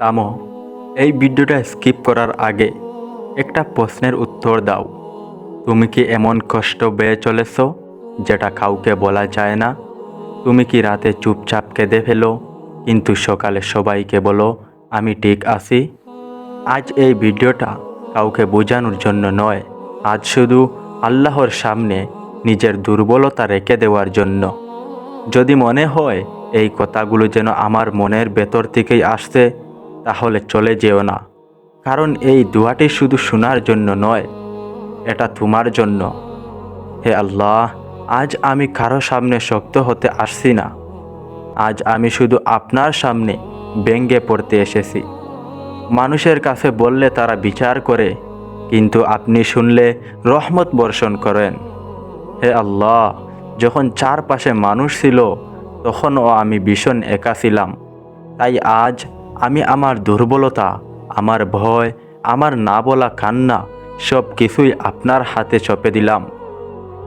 থামো এই ভিডিওটা স্কিপ করার আগে একটা প্রশ্নের উত্তর দাও। তুমি কি এমন কষ্ট বেয়ে চলেছ যেটা কাউকে বলা যায় না? তুমি কি রাতে চুপচাপ কেঁদে ফেলো, কিন্তু সকালে সবাইকে বলো, আমি ঠিক আছি আজ এই ভিডিওটা কাউকে বোঝানোর জন্য নয়, আজ শুধু আল্লাহর সামনে নিজের দুর্বলতা রেখে দেওয়ার জন্য। যদি মনে হয় এই কথাগুলো যেন আমার মনের ভেতর থেকেই আসছে তাহলে চলে যেও না। কারণ এই দোয়াটি শুধু শোনার জন্য নয়, এটা তোমার জন্য। হে আল্লাহ, আজ আমি কারও সামনে শক্ত হতে আসছি না। আজ আমি শুধু আপনার সামনে ব্যঙ্গে পড়তে এসেছি। মানুষের কাছে বললে তারা বিচার করে, কিন্তু আপনি শুনলে রহমত বর্ষণ করেন। হে আল্লাহ, যখন চারপাশে মানুষ ছিল, তখনও আমি ভীষণ একা ছিলাম। তাই আজ আমি আমার দুর্বলতা, আমার ভয়, আমার না বলা কান্না সব কিছুই আপনার হাতে চপে দিলাম।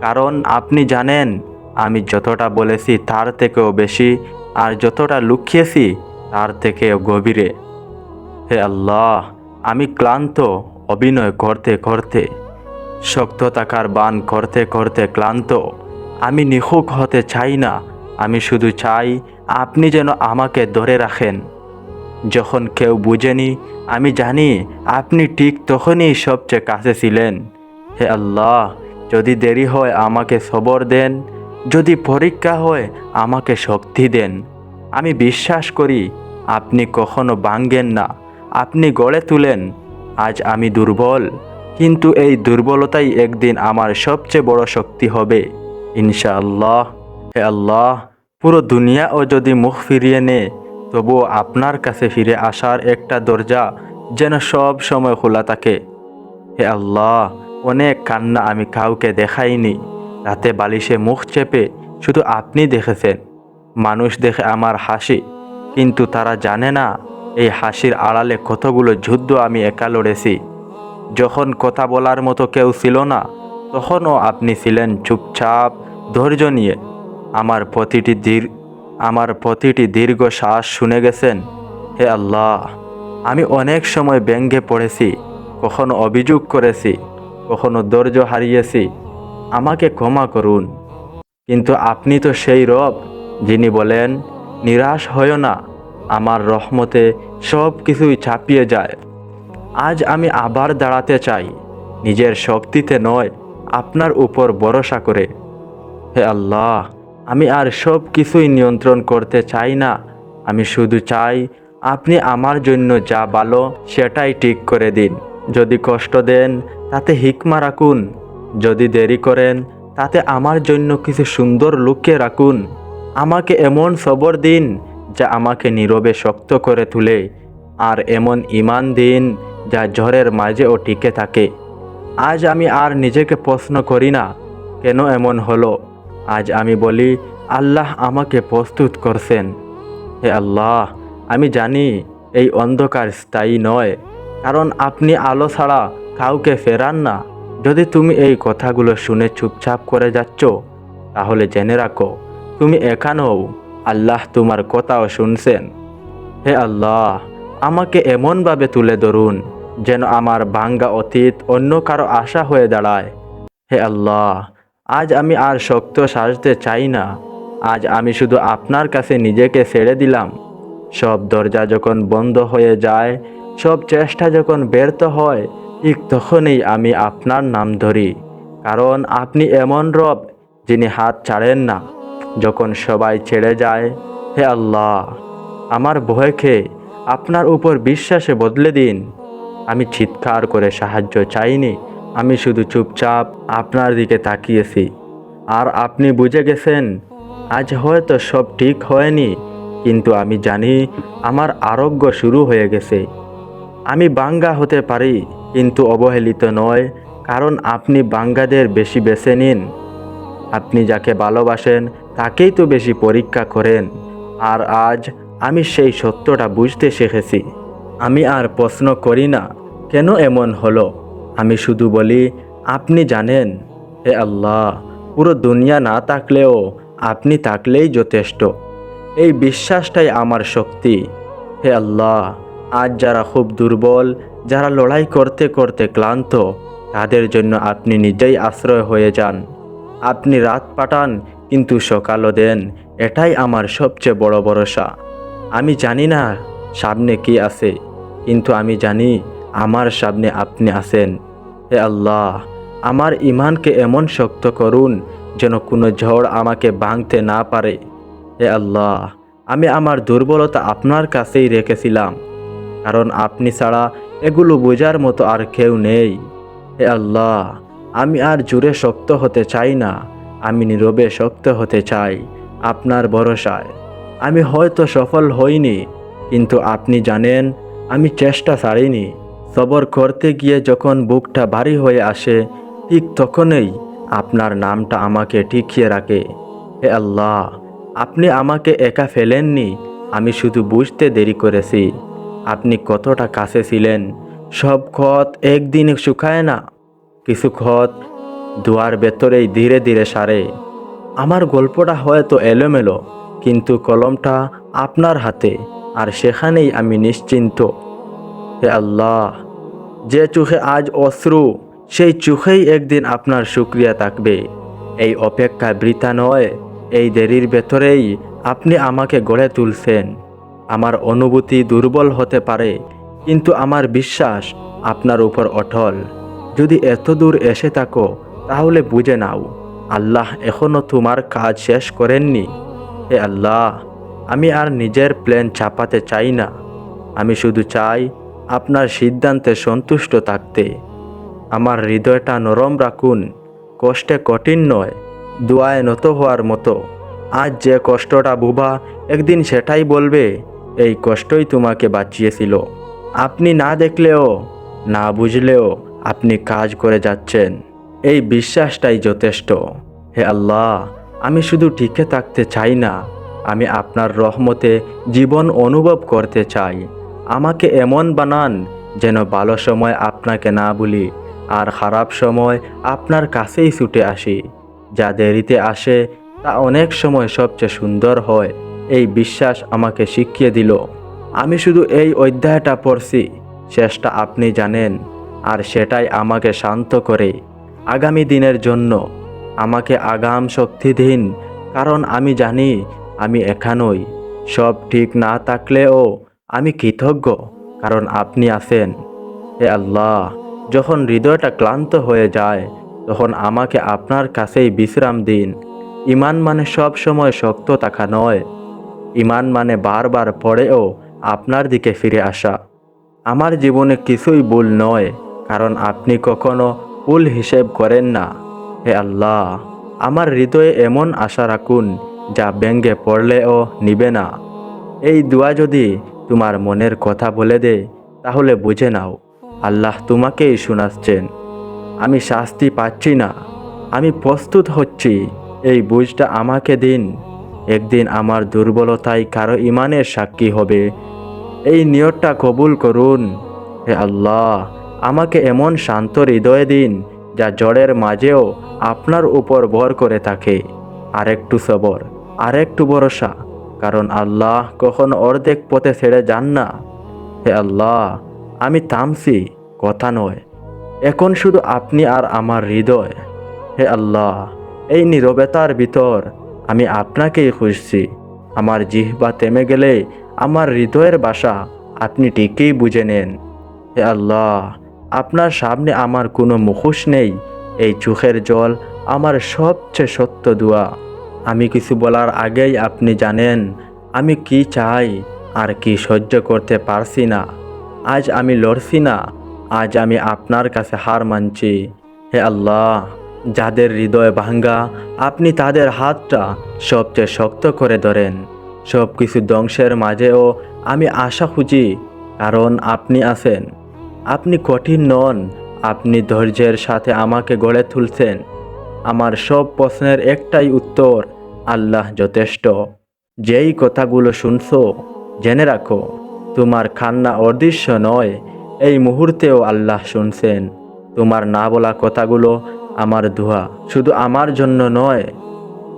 কারণ আপনি জানেন, আমি যতটা বলেছি তার থেকেও বেশি, আর যতটা লুকিয়েছি তার থেকেও গভীরে। হে আল্লাহ, আমি ক্লান্ত, অভিনয় করতে করতে শক্ত থাকার বান করতে করতে ক্লান্ত। আমি নিখুক হতে চাই না, আমি শুধু চাই আপনি যেন আমাকে ধরে রাখেন। যখন কেউ বুঝেনি, আমি জানি আপনি ঠিক তখনই সবচেয়ে কাছে ছিলেন। হে আল্লাহ, যদি দেরি হয় আমাকে সবর দেন, যদি পরীক্ষা হয় আমাকে শক্তি দেন। আমি বিশ্বাস করি, আপনি কখনো ভাঙ্গেন না, আপনি গড়ে তুলেন, আজ আমি দুর্বল, কিন্তু এই দুর্বলতাই একদিন আমার সবচেয়ে বড় শক্তি হবে, ইনশাআল্লাহ। হে আল্লাহ, পুরো দুনিয়াও যদি মুখ ফিরিয়ে নে তবুও আপনার কাছে ফিরে আসার একটা দরজা যেন সব সময় খোলা থাকে। হে আল্লাহ, অনেক কান্না আমি কাউকে দেখাইনি। রাতে বালিশে মুখ চেপে শুধু আপনি দেখেছেন। মানুষ দেখে আমার হাসি, কিন্তু তারা জানে না এই হাসির আড়ালে কতগুলো যুদ্ধ আমি একা লড়েছি। যখন কথা বলার মতো কেউ ছিল না, তখনও আপনি ছিলেন চুপচাপ ধৈর্য নিয়ে। আমার প্রতিটি দীর আমার প্রতিটি দীর্ঘ শ্বাস শুনে গেছেন, হে আল্লাহ, আমি অনেক সময় ব্যঙ্গে পড়েছি, কখনো অভিযোগ করেছি, কখনো ধৈর্য হারিয়েছি, আমাকে ক্ষমা করুন। কিন্তু আপনি তো সেই রব, যিনি বলেন, নিরাশ হয় না, আমার রহমতে সব কিছুই ছাপিয়ে যায়। আজ আমি আবার দাঁড়াতে চাই, নিজের শক্তিতে নয়, আপনার উপর ভরসা করে। হে আল্লাহ আমি আর সব কিছুই নিয়ন্ত্রণ করতে চাই না। আমি শুধু চাই, আপনি আমার জন্য যা ভালো, সেটাই ঠিক করে দিন। যদি কষ্ট দেন, তাতে হিকমা রাখুন। যদি দেরি করেন, তাতে আমার জন্য কিছু সুন্দর লুকিয়ে রাখুন। আমাকে এমন সবর দিন, যা আমাকে নীরবে শক্ত করে তুলে, আর এমন ইমান দিন, যা ঝড়ের মাঝেও টিকে থাকে। আজ আমি আর নিজেকে প্রশ্ন করি না, কেন এমন হলো? আজ আমি বলি, আল্লাহ আমাকে প্রস্তুত করছেন। হে আল্লাহ, আমি জানি এই অন্ধকার স্থায়ী নয়, কারণ আপনি আলো ছাড়া কাউকে ফেরান না। যদি তুমি এই কথাগুলো শুনে চুপচাপ করে যাচ্ছ, তাহলে জেনে রাখো, তুমি এখানেও আল্লাহ তোমার কথাও শুনছেন। হে আল্লাহ, আমাকে এমনভাবে তুলে ধরুন, যেন আমার ভাঙ্গা অতীত অন্য কারও আশা হয়ে দাঁড়ায়। হে আল্লাহ আজ আমি আর শক্ত সাজতে চাই না। আজ আমি শুধু আপনার কাছে নিজেকে ছেড়ে দিলাম। সব দরজা যখন বন্ধ হয়ে যায়, সব চেষ্টা যখন ব্যর্থ হয়, ঠিক তখনই আমি আপনার নাম ধরি। কারণ আপনি এমন রব, যিনি হাত ছাড়েন না। যখন সবাই ছেড়ে যায়, হে আল্লাহ, আমার ভয়কে আপনার উপর বিশ্বাসে বদলে দিন। আমি চিৎকার করে সাহায্য চাইনি আমি শুধু চুপচাপ আপনার দিকে তাকিয়েছি। আর আপনি বুঝে গেছেন, আজ হয়তো সব ঠিক হয়নি, কিন্তু আমি জানি আমার আরোগ্য শুরু হয়ে গেছে। আমি বাঙ্গা হতে পারি, কিন্তু অবহেলিত নয়, কারণ আপনি বাঙ্গাদের বেশি বেছে নিন। আপনি যাকে ভালোবাসেন, তাকেই তো বেশি পরীক্ষা করেন। আর আজ আমি সেই সত্যটা বুঝতে শিখেছি। আমি আর প্রশ্ন করি না, কেন এমন হলো? আমি শুধু বলি, আপনি জানেন, হে আল্লাহ, পুরো দুনিয়া না থাকলেও আপনি থাকলেই যথেষ্ট। এই বিশ্বাসটাই আমার শক্তি। হে আল্লাহ, আজ যারা খুব দুর্বল, যারা লড়াই করতে করতে ক্লান্ত, তাদের জন্য আপনি নিজেই আশ্রয় হয়ে যান। আপনি রাত পাঠান, কিন্তু সকালও দেন, এটাই আমার সবচেয়ে বড় ভরসা। আমি জানি না সামনে কি আছে, কিন্তু আমি জানি আমার সামনে আপনি আছেন। হে আল্লাহ, আমার ইমানকে এমন শক্ত করুন যেন কোনো ঝড় আমাকে ভাঙতে না পারে। হে আল্লাহ, আমি আমার দুর্বলতা আপনার কাছেই রেখেছিলাম, কারণ আপনি ছাড়া এগুলো বোঝার মতো আর কেউ নেই। হে আল্লাহ, আমি আর জুড়ে শক্ত হতে চাই না, আমি নীরবে শক্ত হতে চাই আপনার ভরসায়। আমি হয়তো সফল হইনি, কিন্তু আপনি জানেন, আমি চেষ্টা ছাড়িনি। সবর করতে গিয়ে যখন বুকটা ভারী হয়ে আসে, ঠিক তখনই আপনার নামটা আমাকে টিকিয়ে রাখে। হে আল্লাহ, আপনি আমাকে একা ফেলেননি, আমি শুধু বুঝতে দেরি করেছি। আপনি কতটা কাছে ছিলেন, সব ক্ষত একদিনে শুকায় না। কিছু ক্ষত দুয়ার ভেতরেই ধীরে ধীরে সারে। আমার গল্পটা হয়তো এলোমেলো, কিন্তু কলমটা আপনার হাতে, আর সেখানেই আমি নিশ্চিন্ত। হে আল্লাহ যে চোখে আজ অশ্রু, সেই চোখেই একদিন আপনার শুক্রিয়া থাকবে। এই অপেক্ষা বৃথা নয়, এই দেরির ভেতরেই আপনি আমাকে গড়ে তুলছেন। আমার অনুভূতি দুর্বল হতে পারে, কিন্তু আমার বিশ্বাস আপনার উপর অটল। যদি এত দূর এসে থাকো, তাহলে বুঝে নাও, আল্লাহ এখনও তোমার কাজ শেষ করেননি। হে আল্লাহ, আমি আর নিজের প্ল্যান চাপাতে চাই না। আমি শুধু চাই আপনার সিদ্ধান্তে সন্তুষ্ট থাকতে। আমার হৃদয়টা নরম রাখুন, কষ্টে কঠিন নয়, দোয়ায় নত হওয়ার মতো। আজ যে কষ্টটা বুবা একদিন সেটাই বলবে, এই কষ্টই তোমাকে বাঁচিয়েছিল। আপনি না দেখলেও, না বুঝলেও আপনি কাজ করে যাচ্ছেন। এই বিশ্বাসটাই যথেষ্ট। হে আল্লাহ, আমি শুধু টিকে থাকতে চাই না, আমি আপনার রহমতে জীবন অনুভব করতে চাই। আমাকে এমন বানান যেন ভালো সময় আপনাকে না বলি আর খারাপ সময় আপনার কাছেই ছুটে আসি। যা দেরিতে আসে, তা অনেক সময় সবচেয়ে সুন্দর হয়। এই বিশ্বাস আমাকে শিখিয়ে দিল। আমি শুধু এই অধ্যায়টা পড়ছি। শেষটা আপনি জানেন, আর সেটাই আমাকে শান্ত করে। আগামী দিনের জন্য আমাকে আগাম শক্তি দিন কারণ আমি জানি আমি এখানই সব ঠিক না থাকলেও আমি কৃতজ্ঞ, কারণ আপনি আছেন। হে আল্লাহ, যখন হৃদয়টা ক্লান্ত হয়ে যায়, তখন আমাকে আপনার কাছেই বিশ্রাম দিন। ইমান মানে সব সময় শক্ত থাকা নয়। ইমান মানে বারবার পড়েও আপনার দিকে ফিরে আসা। আমার জীবনে কিছুই ভুল নয়, কারণ আপনি কখনো ভুল হিসেব করেন না। হে আল্লাহ, আমার হৃদয়ে এমন আশা রাখুন, যা ব্যঙ্গে পড়লেও নিবে না। এই দোয়া যদি তোমার মনের কথা বলে দে, তাহলে বুঝে নাও, আল্লাহ তোমাকেই শোনাচ্ছেন। আমি শাস্তি পাচ্ছি না, আমি প্রস্তুত হচ্ছি, এই বুঝটা আমাকে দিন। একদিন আমার দুর্বলতাই কারও ইমানের সাক্ষী হবে। এই নিয়তটা কবুল করুন। হে আল্লাহ, আমাকে এমন শান্ত হৃদয় দিন, যা জড়ের মাঝেও আপনার উপর ভর করে থাকে। আরেকটু সবর, আরেকটু ভরসা কারণ আল্লাহ কখন অর্ধেক পথে ছেড়ে যান না। হে আল্লাহ, আমি থামছি, কথা নয়। এখন শুধু আপনি আর আমার হৃদয়। হে আল্লাহ, এই নীরবতার ভিতর আমি আপনাকেই খুঁজছি। আমার জিহ্বা থেমে গেলে আমার হৃদয়ের বাসা আপনি ঠিকই বুঝে নেন। হে আল্লাহ, আপনার সামনে আমার কোনো মুখোশ নেই। এই চোখের জল আমার সবচেয়ে সত্য দোয়া। আমি কিছু বলার আগেই আপনি জানেন, আমি কি চাই আর কি সহ্য করতে পারছি না। আজ আমি লড়ছি না, আজ আমি আপনার কাছে হার মানছি। হে আল্লাহ, যাদের হৃদয় ভাঙ্গা, আপনি তাদের হাতটা সবচেয়ে শক্ত করে ধরেন। সব কিছু ধ্বংসের মাঝেও আমি আশা খুঁজি, কারণ আপনি আছেন। আপনি কঠিন নন, আপনি ধৈর্যের সাথে আমাকে গড়ে তুলছেন। আমার সব প্রশ্নের একটাই উত্তর আল্লাহ যথেষ্ট। যেই কথাগুলো শুনছো, জেনে রাখো, তোমার খান্না অদৃশ্য নয়, এই মুহূর্তেও আল্লাহ শুনছেন। তোমার না বলা কথাগুলো আমার ধোয়া, শুধু আমার জন্য নয়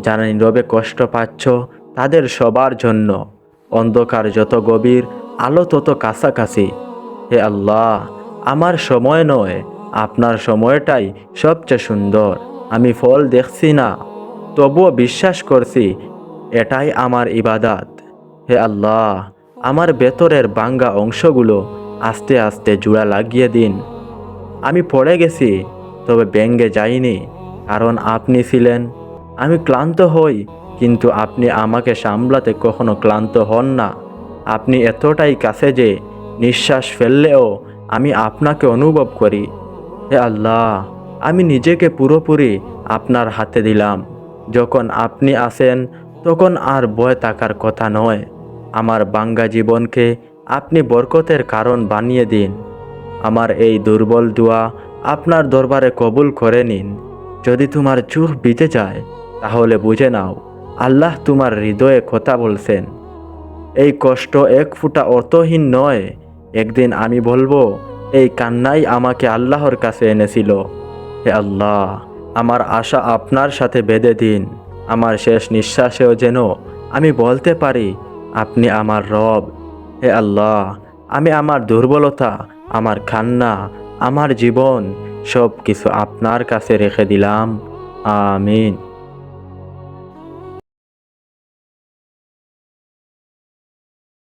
যারা নীরবে কষ্ট পাচ্ছ, তাদের সবার জন্য। অন্ধকার যত গভীর, আলো তত কাছাকাছি। হে আল্লাহ, আমার সময় নয়, আপনার সময়টাই সবচেয়ে সুন্দর। আমি ফল দেখছি না। তবুও বিশ্বাস করছি, এটাই আমার ইবাদাত। হে আল্লাহ, আমার ভেতরের বাঙ্গা অংশগুলো আস্তে আস্তে জোড়া লাগিয়ে দিন। আমি পড়ে গেছি, তবে ব্যঙ্গে যাইনি, কারণ আপনি ছিলেন। আমি ক্লান্ত হই, কিন্তু আপনি আমাকে সামলাতে কখনো ক্লান্ত হন না। আপনি এতটাই কাছে যে নিঃশ্বাস ফেললেও আমি আপনাকে অনুভব করি। হে আল্লাহ, আমি নিজেকে পুরোপুরি আপনার হাতে দিলাম। যখন আপনি আসেন, তখন আর ভয় থাকার কথা নয়। আমার বাঙ্গা জীবনকে আপনি বরকতের কারণ বানিয়ে দিন। আমার এই দুর্বল দোয়া আপনার দরবারে কবুল করে নিন। যদি তোমার চোখ বিতে যায়, তাহলে বুঝে নাও, আল্লাহ তোমার হৃদয়ে কথা বলছেন। এই কষ্ট এক ফুটা অর্থহীন নয়। একদিন আমি বলব, এই কান্নাই আমাকে আল্লাহর কাছে এনেছিল। হে আল্লাহ! আমার আশা আপনার সাথে বেঁধে দিন। আমার শেষ নিঃশ্বাসেও যেন আমি বলতে পারি, আপনি আমার রব। হে আল্লাহ, আমি আমার দুর্বলতা, আমার খান্না আমার জীবন সব কিছু আপনার কাছে রেখে দিলাম। আমিন।